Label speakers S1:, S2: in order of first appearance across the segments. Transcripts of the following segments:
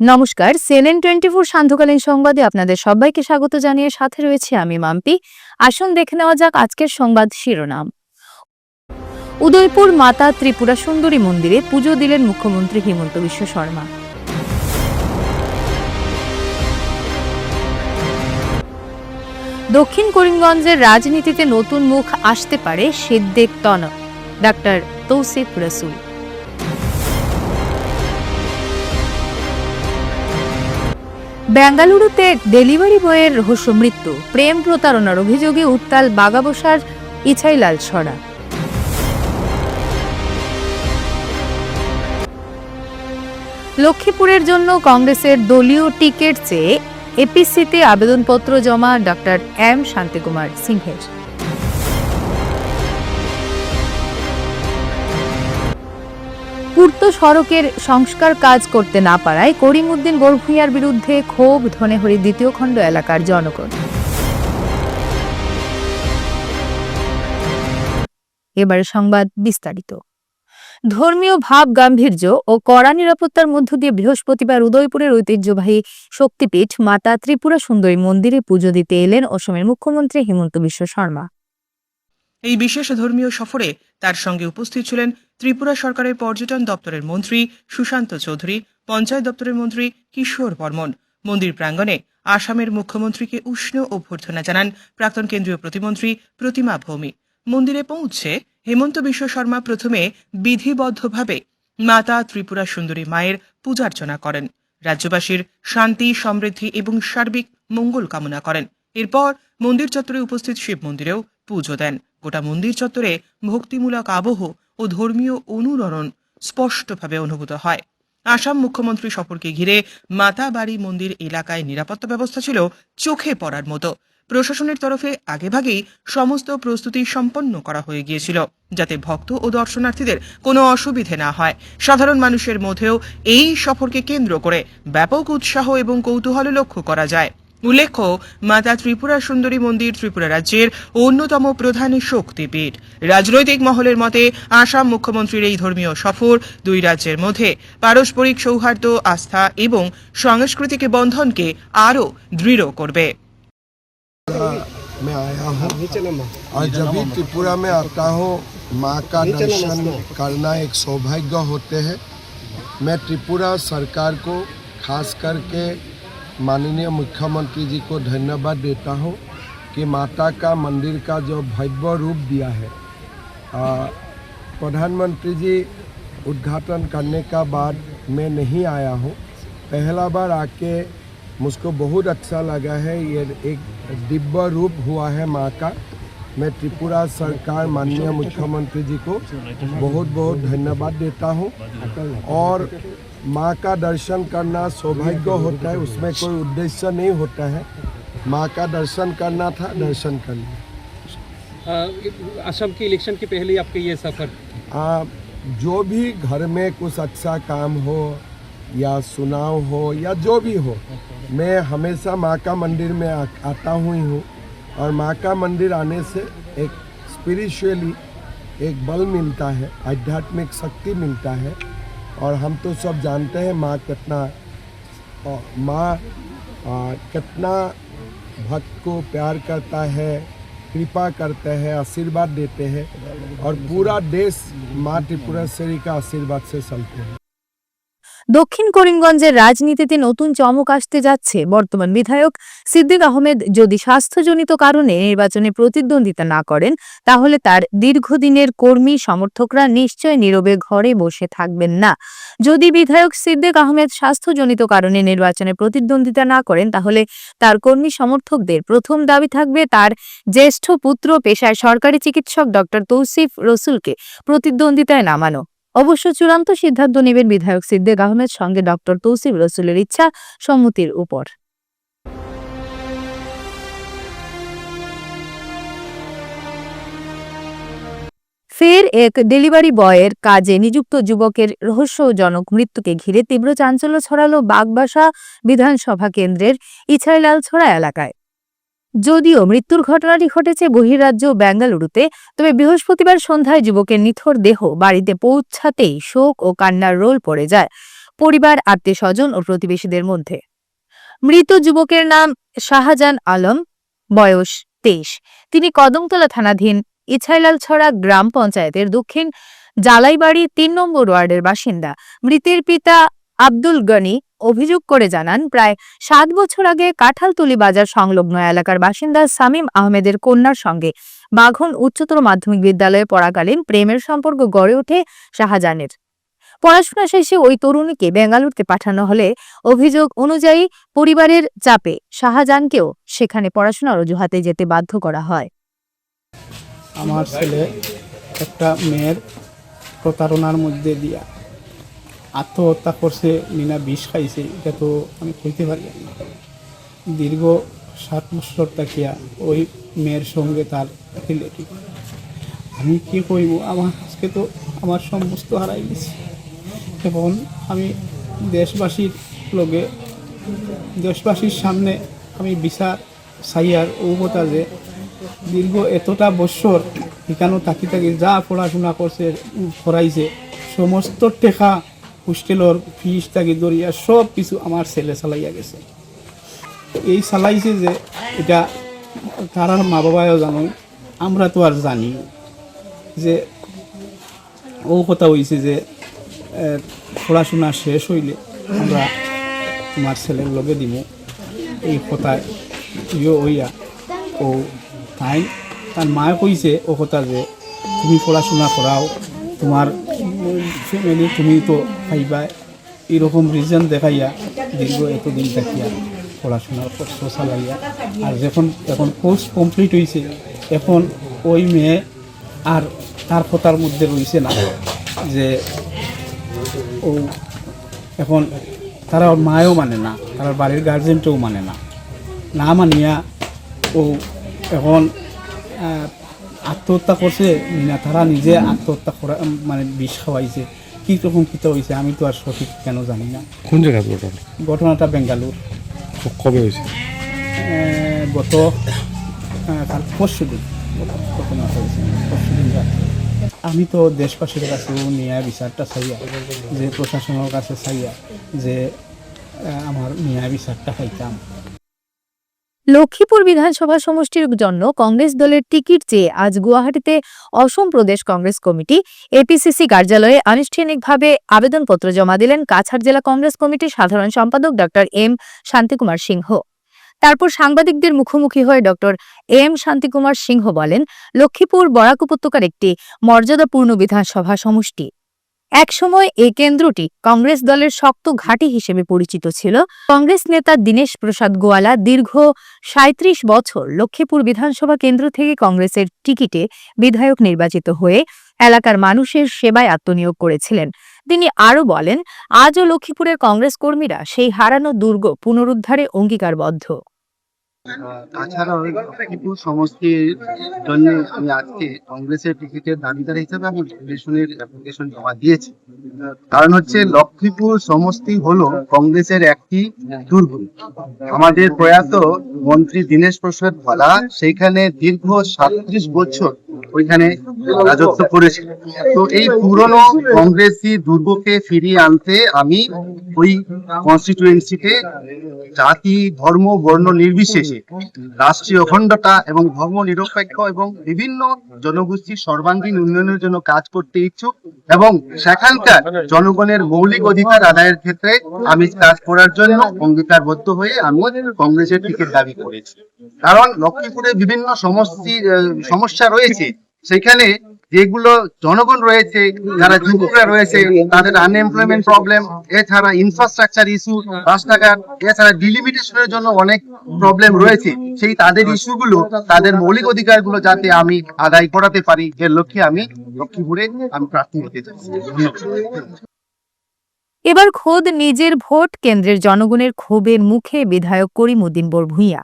S1: নমস্কার সেনেন twenty four সান্ধ্যকালীন সংবাদে আপনাদের সবাইকে স্বাগত জানিয়ে সাথে রয়েছে আমি মাম্পি। আসুন দেখে নেওয়া যাক আজকের সংবাদ শিরোনাম। উদয়পুর মাতা ত্রিপুরা সুন্দরী মন্দিরে পুজো দিলেন মুখ্যমন্ত্রী হিমন্ত বিশ্ব শর্মা। দক্ষিণ করিমগঞ্জের রাজনীতিতে নতুন মুখ আসতে পারে সিদ্দেক তন ডাক্তার তৌসিফ রসুল। বেঙ্গালুরুতে ডেলিভারি বয়ের রহস্য মৃত্যু। প্রেম প্রতারণার অভিযোগে উত্তাল বাগাবসার ইছাইলাল ছড়া। লক্ষ্মীপুরের জন্য কংগ্রেসের দলীয় টিকিট চেয়ে এপিসিতে আবেদনপত্র জমা ডক্টর এম শান্তিকুমার সিংহের। পূর্ত সড়কের সংস্কার কাজ করতে না পারায় করিমউদ্দিন গোরভূঁইয়ার বিরুদ্ধে ক্ষোভ, ধনেহরি দ্বিতীয় খণ্ড এলাকার জনগণ। এবারে সংবাদ বিস্তারিত। ধর্মীয় ভাব, গাম্ভীর্য ও কড়া নিরাপত্তার মধ্য দিয়ে বৃহস্পতিবার উদয়পুরের ঐতিহ্যবাহী শক্তিপীঠ মাতা ত্রিপুরা সুন্দরী মন্দিরে পুজো দিতে এলেন অসমের মুখ্যমন্ত্রী হিমন্ত বিশ্ব শর্মা।
S2: এই বিশেষ ধর্মীয় সফরে তার সঙ্গে উপস্থিত ছিলেন ত্রিপুরা সরকারের পর্যটন দপ্তরের মন্ত্রী সুশান্ত চৌধুরী, পঞ্চায়েত দপ্তরের মন্ত্রী কিশোর বর্মন। মন্দির প্রাঙ্গণে আসামের মুখ্যমন্ত্রীকে উষ্ণ অভ্যর্থনা জানান প্রাক্তন কেন্দ্রীয় প্রতিমন্ত্রী প্রতিমা ভৌমি। মন্দিরে পৌঁছে হেমন্ত বিশ্ব শর্মা প্রথমে বিধিবদ্ধভাবে মাতা ত্রিপুরা সুন্দরী মায়ের পূজার্চনা করেন। রাজ্যবাসীর শান্তি, সমৃদ্ধি এবং সার্বিক মঙ্গল কামনা করেন। এরপর মন্দির চত্বরে উপস্থিত শিব মন্দিরেও পুজো দেন। গোটা মন্দির চত্বরে ভক্তিমূলক আবহ ও ধর্মীয় অনুরণন স্পষ্টভাবে অনুভূত হয়। আসাম মুখ্যমন্ত্রী সফরকে ঘিরে মাতাবাড়ি মন্দির এলাকায় নিরাপত্তা ব্যবস্থা ছিল চোখে পড়ার মতো। প্রশাসনের তরফে আগেভাগেই সমস্ত প্রস্তুতি সম্পন্ন করা হয়ে গিয়েছিল, যাতে ভক্ত ও দর্শনার্থীদের কোনো অসুবিধে না হয়। সাধারণ মানুষের মধ্যেও এই সফরকে কেন্দ্র করে ব্যাপক উৎসাহ এবং কৌতূহল লক্ষ্য করা যায়। উল্লেখ্য মাতা ত্রিপুরা সুন্দরী মন্দির ত্রিপুরা রাজ্যের অন্যতম প্রধান শক্তিপীঠ রাজনৈতিক মহলের মতে আসাম মুখ্যমন্ত্রীর এই ধর্মীয় সফর দুই রাজ্যের মধ্যে পারস্পরিক সৌহার্দ্য আস্থা এবং সাংস্কৃতিক বন্ধনকে আরও দৃঢ় করবে
S3: मैं आया हूँ और जब भी त्रिपुरा में आता हूँ माँ का दर्शन करना एक सौभाग्य होते हैं मैं त्रिपुरा सरकार को खास करके माननीय मुख्यमंत्री जी को धन्यवाद देता हूँ कि माता का मंदिर का जो भव्य रूप दिया है। प्रधानमंत्री जी, उद्घाटन करने का बाद मैं नहीं आया हूँ। पहला बार आके मुझको बहुत अच्छा लगा है, ये एक दिव्य रूप हुआ है माँ का। मैं त्रिपुरा सरकार माननीय मुख्यमंत्री जी को बहुत बहुत धन्यवाद देता हूँ। और माँ का दर्शन करना सौभाग्य होता है उसमें कोई उद्देश्य नहीं होता है। माँ का दर्शन करना था दर्शन
S4: करना असम के इलेक्शन के पहले आपका ये सफ़र?
S3: आ, जो भी घर में कुछ अच्छा काम हो या सुनाव हो या जो भी हो मैं हमेशा माँ का मंदिर में आ, आता हुई हूँ और माँ का मंदिर आने से एक स्पिरिचुअली एक बल मिलता है आध्यात्मिक शक्ति मिलता है। और हम तो सब जानते हैं माँ कितना माँ कितना भक्त को प्यार करता है, कृपा करते हैं, आशीर्वाद देते हैं और पूरा देश माँ त्रिपुरेश्वरी का आशीर्वाद से चलते हैं।
S1: দক্ষিণ করিমগঞ্জের রাজনীতিতে নতুন চমক আসতে যাচ্ছে। বর্তমান বিধায়ক সিদ্দিক আহমেদ যদি স্বাস্থ্যজনিত কারণে নির্বাচনে প্রতিদ্বন্দ্বিতা না করেন, তাহলে তার দীর্ঘদিনের কর্মী সমর্থকরা নিশ্চয় নীরবে ঘরে বসে থাকবেন না। যদি বিধায়ক সিদ্দিক আহমেদ স্বাস্থ্যজনিত কারণে নির্বাচনে প্রতিদ্বন্দ্বিতা না করেন, তাহলে তার কর্মী সমর্থকদের প্রথম দাবি থাকবে তার জ্যেষ্ঠ পুত্র পেশায় সরকারি চিকিৎসক ডক্টর তৌসিফ রসুলকে প্রতিদ্বন্দ্বিতায় নামানো। অবশ্য চূড়ান্ত সিদ্ধান্ত নেবেন বিধায়ক সিদ্দিক আহমেদ, সঙ্গে ডক্টর তৌসিফ রসুলের ইচ্ছা সম্মতির উপর। ফের এক ডেলিভারি বয়ের কাজে নিযুক্ত যুবকের রহস্যজনক মৃত্যুকে ঘিরে তীব্র চাঞ্চল্য ছড়ালো বাগবাসা বিধানসভা কেন্দ্রের ইছাইলাল ছড়া এলাকায়। যদিও মৃত্যুর ঘটনাটি ঘটেছে বহিরাজ্য বেঙ্গালুরুতে তবে বৃহস্পতিবার সন্ধ্যায় যুবকের নিথর দেহ বাড়িতে পৌঁছাতেই শোক ও কান্নার রোল পড়ে যায় পরিবার আত্মীয় স্বজন ও প্রতিবেশীদের মধ্যে। মৃত যুবকের নাম শাহজাহান আলম, বয়স তেইশ। তিনি কদমতলা থানাধীন ইছাইলালছড়া গ্রাম পঞ্চায়েতের দক্ষিণ জালাইবাড়ি তিন নম্বর ওয়ার্ডের বাসিন্দা। মৃতের পিতা আব্দুল গনি অভিযোগ করে জানান, প্রায় সাত বছর আগে কাঁঠালতলি বাজার সংলগ্ন এলাকার বাসিন্দা সামিম আহমেদের কন্যার সঙ্গে বাঘন উচ্চতর মাধ্যমিক বিদ্যালয়ে পড়াকালীন প্রেমের সম্পর্ক গড়ে ওঠে শাহজাহানের। পড়াশোনা শেষে ওই তরুণীকে বেঙ্গালুরুতে পাঠানো হলে অভিযোগ অনুযায়ী পরিবারের চাপে শাহজাহানকেও সেখানে পড়াশোনার অজুহাতে যেতে বাধ্য করা হয়।
S5: আমার ছেলে একটা মেয়ের প্রতারণার মধ্যে দিয়া আত্মহত্যা করছে, মিনা বিষ খাইছে, এটা তো আমি কইতে পারি না। দীর্ঘ সাত বছর তাকিয়া ওই মেয়ের সঙ্গে তার রিলেটিভ আমি কি কইব? আমার আজকে তো আমার সমস্ত হারাই গেছি। এবং আমি দেশবাসীর লগে, দেশবাসীর সামনে আমি বিচার সাইয়ার ও কথা যে দীর্ঘ এতটা বছর এখানেও তাকি তাকি যা পড়াশোনা করছে করাইছে, সমস্ত টেকা হোস্টেলর ফিস তাকি দরিয়া সব কিছু আমার ছেলে চালাইয়া গেছে। এই চালাইছে যে এটা তারার মা বাবাও জানো আমরা তো আর জানি। যে ও কথা হয়েছে যে পড়াশোনা শেষ হইলে আমরা তোমার ছেলের লগে দিব এই কথায় ইয়ে হইয়া ও তাই, তার মায়ে কইছে ও কথা যে, তুমি পড়াশোনা করাও, তোমার ফ্যামিলি তুমি তো পাইবা। এরকম রিজন দেখাইয়া দীর্ঘ এতদিন দেখিয়া পড়াশোনার কষ্ট চালাইয়া আর যখন এখন কোর্স কমপ্লিট হয়েছে এখন ওই মেয়ে আর তার কথার মধ্যে রয়েছে না, যে ও এখন তারা ওর মায়েও মানে না, তার বাড়ির গার্জেনটাও মানে না। না মানিয়া ও এখন আত্মহত্যা করছে, না তারা নিজে আত্মহত্যা করা মানে বিষ খাওয়াইছে। কী রকম কী হয়েছে আমি তো আর সঠিক কেন জানি না।
S6: কোন ঘটনা
S5: ঘটনাটা বেঙ্গালুর
S6: কবে হয়েছে
S5: গত কাল পরশু দিন। ঘটনাটা হয়েছে পরশু দিন রাত্রে। আমি তো দেশবাসীর কাছেও ন্যায় বিচারটা চাইয়া যে প্রশাসনের কাছে চাইয়া যে আমার ন্যায় বিচারটা পাইতাম।
S1: লক্ষ্মীপুর বিধানসভা সমষ্টির জন্য কংগ্রেস দলের টিকিট চেয়ে আজ গুয়াহাটিতে অসম প্রদেশ কংগ্রেস কমিটি এপিসিসি কার্যালয়ে আনুষ্ঠানিকভাবে আবেদনপত্র জমা দিলেন কাছাড় জেলা কংগ্রেস কমিটির সাধারণ সম্পাদক ডক্টর এম শান্তিকুমার সিংহ। তারপর সাংবাদিকদের মুখোমুখি হয়ে ডক্টর এম শান্তিকুমার সিংহ বলেন, লক্ষ্মীপুর বরাক উপত্যকার একটি মর্যাদাপূর্ণ বিধানসভা সমষ্টি। একসময় এই কেন্দ্রটি কংগ্রেস দলের শক্ত ঘাঁটি হিসেবে পরিচিত ছিল। কংগ্রেস নেতা দীনেশ প্রসাদ গোয়ালা দীর্ঘ সাঁত্রিশ বছর লক্ষ্মীপুর বিধানসভা কেন্দ্র থেকে কংগ্রেসের টিকিটে বিধায়ক নির্বাচিত হয়ে এলাকার মানুষের সেবায় আত্মনিয়োগ করেছিলেন। তিনি আরও বলেন, আজও লক্ষ্মীপুরের কংগ্রেস কর্মীরা সেই হারানো দুর্গ পুনরুদ্ধারে অঙ্গীকারবদ্ধ।
S7: তাছাড়াও লক্ষ্মীপুর সমষ্টির জন্য আমি আজকে কংগ্রেসের টিকিটের দাবিদার হিসেবে আমি ফেডারেশনের অ্যাপ্লিকেশন জমা দিয়েছি। কারণ হচ্ছে লক্ষ্মীপুর সমষ্টি হলো কংগ্রেসের একটি দুর্গ। আমাদের প্রয়াত মন্ত্রী দীনেশ প্রসাদ ভালা সেইখানে দীর্ঘ সাতত্রিশ বছর ওইখানে রাজত্ব করেছিল। তো এই পুরনো কংগ্রেসি দুর্গকে ফিরিয়ে আনতে আমি ওই কনস্টিটুয়েন্সিতে জাতি, ধর্ম, বর্ণ নির্বিশেষে রাষ্ট্রীয় অখণ্ডতা এবং ধর্ম নিরপেক্ষ এবং বিভিন্ন জনগোষ্ঠীর সর্বাঙ্গীন উন্নয়নের জন্য কাজ করতে ইচ্ছুক এবং সেখানকার জনগণের মৌলিক অধিকার আদায়ের ক্ষেত্রে আমি কাজ করার জন্য অঙ্গীকারবদ্ধ হয়ে আমি কংগ্রেসের টিকিট দাবি করেছি। কারণ লক্ষ্মীপুরে বিভিন্ন সমস্যা রয়েছে। সেখানে যেগুলো জনগণ রয়েছে, যারা যুবকরা রয়েছে, তাদের আনএমপ্লয়মেন্ট প্রবলেম এছাড়া ইনফ্রাস্ট্রাকচার ইস্যু রাস্তাঘাট, এছাড়া ডিলিমিটেশনের জন্য অনেক প্রবলেম রয়েছে। সেই তাদের ইস্যুগুলো তাদের মৌলিক অধিকারগুলো যাতে আমি আদায় করাতে পারি, এর লক্ষ্যে আমি লক্ষ্মীপুরে আমি প্রার্থী হতে চাইছি
S1: এবার খোদ নিজের ভোট কেন্দ্রের জনগণের ক্ষোভের মুখে বিধায়ক করিমউদ্দিন বরভূঁইয়া।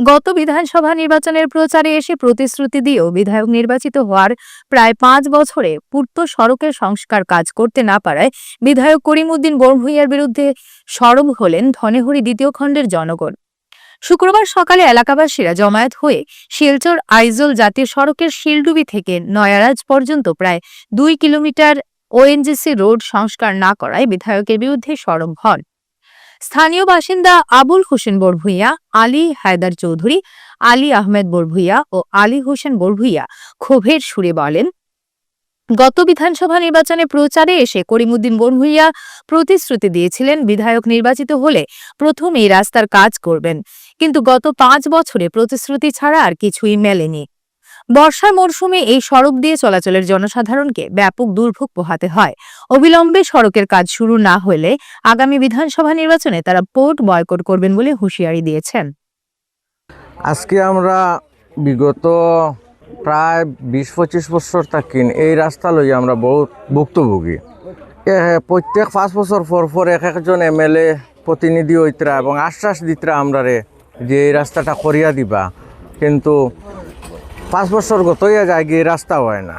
S1: গত বিধানসভা নির্বাচনের প্রচারে এসে প্রতিশ্রুতি দিয়েও বিধায়ক নির্বাচিত হওয়ার প্রায় পাঁচ বছরে পূর্ত সড়কের সংস্কার কাজ করতে না পারায় বিধায়ক করিমউদ্দিন বরভূঁইয়ার বিরুদ্ধে সরব হলেন ধনেহরি দ্বিতীয় খণ্ডের জনগণ। শুক্রবার সকালে এলাকাবাসীরা জমায়েত হয়ে শিলচর আইজল জাতীয় সড়কের শিলডুবি থেকে নয়ারাজ পর্যন্ত প্রায় দুই কিলোমিটার ওএনজিসি রোড সংস্কার না করায় বিধায়কের বিরুদ্ধে সরব হন। স্থানীয় বাসিন্দা আবুল হোসেন বড়ভুইয়া আলী হায়দার চৌধুরী, আলী আহমেদ বড়ভুইয়া ও আলী হোসেন বড়ভুইয়া ক্ষোভের সুরে বলেন, গত বিধানসভা নির্বাচনে প্রচারে এসে করিমুদ্দিন বড়ভুইয়া প্রতিশ্রুতি দিয়েছিলেন বিধায়ক নির্বাচিত হলে প্রথম এই রাস্তার কাজ করবেন। কিন্তু গত পাঁচ বছরে প্রতিশ্রুতি ছাড়া আর কিছুই মেলেনি। বর্ষার মরশুমে এই সড়ক দিয়ে চলাচলের জনসাধারণকে ব্যাপক দুর্ভোগ পোহাতে হয়। অবিলম্বে সড়কের কাজ শুরু না হলে আগামী বিধানসভা নির্বাচনে তারা পোর্ট বয়কট করবেন বলে হুঁশিয়ারি দিয়েছেন।
S8: আজকে আমরা বিগত প্রায় বিশ পঁচিশ বছর থাকিন এই রাস্তা লই আমরা বহুত ভুক্তভোগী। প্রত্যেক পাঁচ বছর পর পর এক একজন এম এল এ প্রতিনিধি হইতরা এবং আশ্বাস দিতরা আমরা রে যে এই রাস্তাটা করিয়া দিবা। কিন্তু পাঁচ বছর গতইয়া যায় গিয়ে রাস্তা হয় না।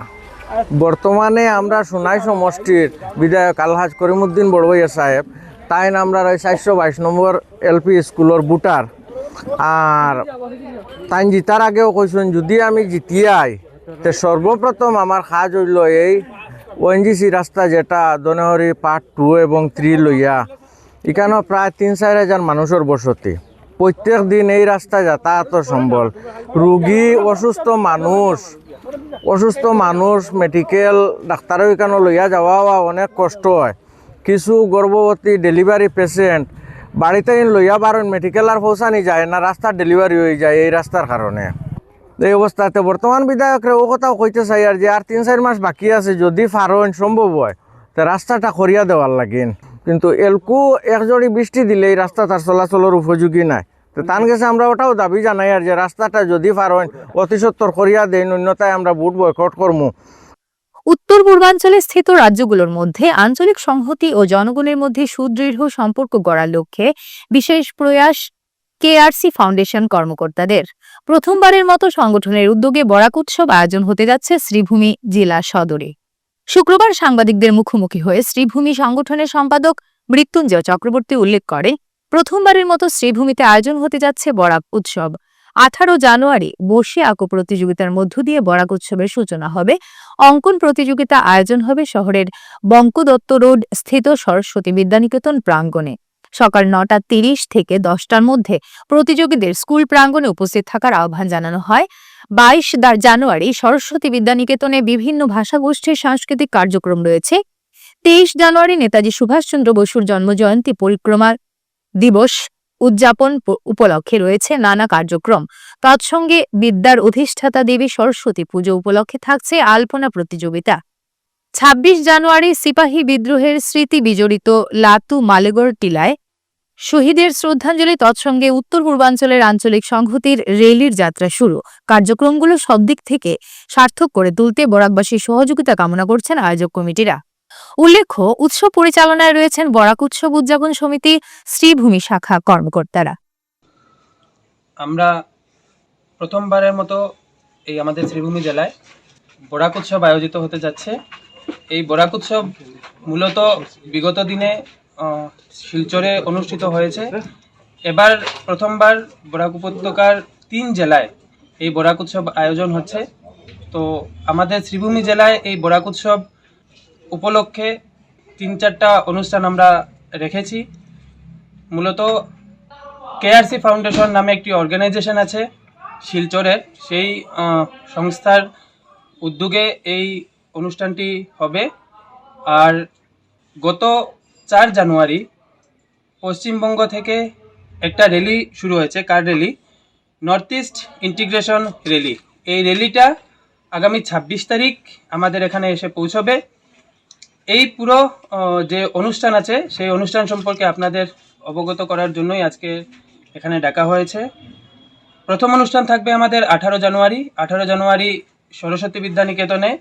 S8: বর্তমানে আমরা সোনাই সমষ্টির বিধায়ক আলহাজ করিমুদ্দিন বড়বইয়া সাহেব, তাই আমরা ওই চারশো বাইশ নম্বর এলপি স্কুলের বুটার। আর তাই জিতার আগেও কইছেন, যদি আমি জিতিয়াই, তে সর্বপ্রথম আমার কাজ হইল এই ওএনজিসি রাস্তা যেটা দনহরি পার্ট টু এবং থ্রি লইয়া। এখানেও প্রায় তিন চার হাজার মানুষের বসতি। প্রত্যেক দিন এই রাস্তা যাতায়াত সম্বল। রুগী, অসুস্থ মানুষ অসুস্থ মানুষ মেডিকেল ডাক্তারও এখানে লইয়া যাওয়া অনেক কষ্ট হয়। কিছু গর্ভবতী ডেলিভারি পেশেন্ট বাড়িতে লইয়া বারণ মেডিকেল আর পৌঁছানি যায় না, রাস্তার ডেলিভারি হয়ে যায় এই রাস্তার কারণে। এই অবস্থাতে বর্তমান বিধায়করে ও কথাও কইতে চাই আর যে আর তিন চার মাস বাকি আছে, যদি ফারণ সম্ভব হয়, তো রাস্তাটা করিয়া দেওয়ার লাগিন। কিন্তু এলকু একজড়ি বৃষ্টি দিলে এই রাস্তা তার চলাচলের উপযোগী নাই। তো তার কাছে আমরা ওটাও দাবি জানাই আর যে রাস্তাটা যদি ফারণ অতি সত্তর করিয়া দেয় অন্যতায় আমরা বুট বয়কট করব
S1: উত্তর পূর্বাঞ্চলে স্থিত রাজ্যগুলোর মধ্যে আঞ্চলিক সংহতি ও জনগণের মধ্যে সুদৃঢ় সম্পর্ক গড়ার লক্ষ্যে বিশেষ প্রয়াস কেআরসি ফাউন্ডেশন কর্মকর্তাদের। প্রথমবারের মতো সংগঠনের উদ্যোগে বরাক উৎসব আয়োজন হতে যাচ্ছে শ্রীভূমি জেলা সদরে। শুক্রবার সাংবাদিকদের মুখোমুখি হয়ে শ্রীভূমি সংগঠনের সম্পাদক মৃত্যুঞ্জয় চক্রবর্তী উল্লেখ করে, প্রথমবারের মতো শ্রীভূমিতে আয়োজন হতে যাচ্ছে বরাক উৎসব। আঠারো জানুয়ারি বসে আঁকো প্রতিযোগিতার মধ্য দিয়ে বরাক উৎসবের সূচনা হবে। অঙ্কন প্রতিযোগিতা আয়োজন হবে শহরের বঙ্কদত্ত রোড স্থিত সরস্বতী বিদ্যানিকেতন প্রাঙ্গণে। সকাল নটা তিরিশ থেকে দশটার মধ্যে প্রতিযোগীদের স্কুল প্রাঙ্গণে উপস্থিত থাকার আহ্বান জানানো হয়। বাইশ জানুয়ারি সরস্বতী বিদ্যানিকেতনে বিভিন্ন ভাষাগোষ্ঠীর সাংস্কৃতিক কার্যক্রম রয়েছে। তেইশ জানুয়ারি নেতাজি সুভাষচন্দ্র বসুর জন্মজয়ন্তী পরিক্রমা দিবস উদযাপন উপলক্ষে রয়েছে নানা কার্যক্রম। তৎসঙ্গে বিদ্যার অধিষ্ঠাতা দেবী সরস্বতী পুজো উপলক্ষে থাকছে আলপনা প্রতিযোগিতা। ছাব্বিশ জানুয়ারি সিপাহী বিদ্রোহের স্মৃতি বিজড়িত লাতু মালেগড় টিলায় শহীদের শ্রদ্ধাঞ্জলি তৎসঙ্গে উত্তর পূর্বাঞ্চলের আঞ্চলিক সংহতির রেলির যাত্রা শুরু। কার্যক্রমগুলো সব দিক থেকে সার্থক করে তুলতে বরাকবাসীর সহযোগিতা কামনা করছেন আয়োজক কমিটিরা। উল্লেখ্য, উৎসব পরিচালনায় রয়েছেন বরাক উৎসব উদযাপন সমিতি শ্রীভূমি শাখা কর্মকর্তারা।
S9: আমরা প্রথমবারের মতো এই আমাদের শ্রীভূমি জেলায় বরাক উৎসব আয়োজিত হতে যাচ্ছে। এই বরাক উৎসব মূলত বিগত দিনে শিলচরে অনুষ্ঠিত হয়েছে। এবার প্রথমবার বরাক উপত্যকার তিন জেলায় এই বরাক উৎসব আয়োজন হচ্ছে। তো আমাদের শ্রীভূমি জেলায় এই বরাক উৎসব উপলক্ষে তিন চারটা অনুষ্ঠান আমরা রেখেছি। মূলত কেআরসি ফাউন্ডেশন নামে একটি অর্গানাইজেশন আছে শিলচরের। সেই সংস্থার উদ্যোগে এই অনুষ্ঠানটি হবে। আর গত চার জানুয়ারি পশ্চিমবঙ্গ থেকে একটা র্যালি শুরু হয়েছে। Car rally north east integration rally এই র্যালিটা আগামী ছাব্বিশ তারিখ আমাদের এখানে এসে পৌঁছবে। এই পুরো যে অনুষ্ঠান আছে, সেই অনুষ্ঠান সম্পর্কে আপনাদের অবগত করার জন্যই আজকে এখানে ডাকা হয়েছে। প্রথম অনুষ্ঠান থাকবে আমাদের আঠারো জানুয়ারি। আঠারো জানুয়ারি সরস্বতী বিদ্যানিকেতনে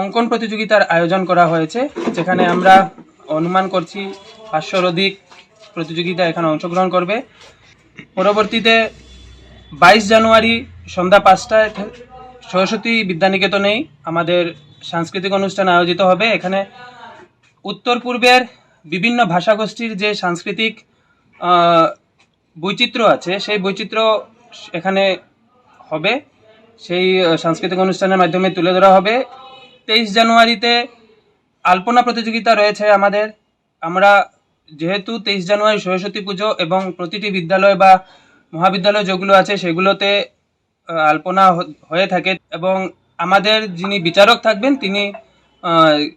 S9: অঙ্কন প্রতিযোগিতার আয়োজন করা হয়েছে। যেখানে আমরা অনুমান করছি পাঁচশোর অধিক প্রতিযোগিতা এখানে অংশগ্রহণ করবে। পরবর্তীতে বাইশ জানুয়ারি সন্ধ্যা পাঁচটায় সরস্বতী বিদ্যানিকেতনেই আমাদের সাংস্কৃতিক অনুষ্ঠান আয়োজিত হবে। এখানে উত্তর পূর্বের বিভিন্ন ভাষাগোষ্ঠীর যে সাংস্কৃতিক বৈচিত্র্য আছে, সেই বৈচিত্র্য এখানে হবে। সেই সাংস্কৃতিক অনুষ্ঠানের মাধ্যমে তুলে ধরা হবে। তেইশ জানুয়ারিতে আলপনা প্রতিযোগিতা রয়েছে আমাদের। আমরা যেহেতু তেইশ জানুয়ারি সরস্বতী পুজো এবং প্রতিটি বিদ্যালয় বা মহাবিদ্যালয় যেগুলো আছে সেগুলোতে আলপনা হয়ে থাকে এবং আমাদের যিনি বিচারক থাকবেন তিনি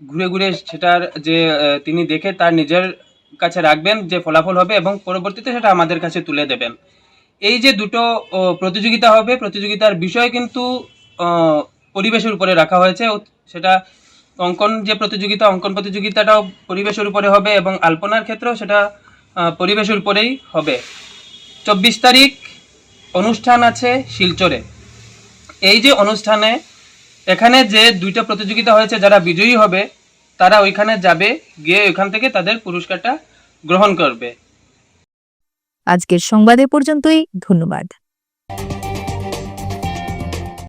S9: ঘুরে ঘুরে সেটার যে তিনি দেখে তার নিজের কাছে রাখবেন যে ফলাফল হবে এবং পরবর্তীতে সেটা আমাদের কাছে তুলে দেবেন। এই যে দুটো প্রতিযোগিতা হবে, প্রতিযোগিতার বিষয় কিন্তু পরিবেশের উপরে রাখা হয়েছে। সেটা অঙ্কন যে প্রতিযোগিতা, অঙ্কন প্রতিযোগিতাটাও পরিবেশের উপরে হবে এবং আলপনার ক্ষেত্রেও সেটা পরিবেশের উপরেই হবে। চব্বিশ তারিখ অনুষ্ঠান আছে শিলচরে। এই যে অনুষ্ঠানে এখানে যে দুইটা প্রতিযোগিতা হয়েছে, যারা বিজয়ী হবে, তারা ওইখানে যাবে, গিয়ে ওইখান থেকে তাদের পুরস্কারটা গ্রহণ করবে।
S1: আজকের সংবাদ পর্যন্তই, ধন্যবাদ।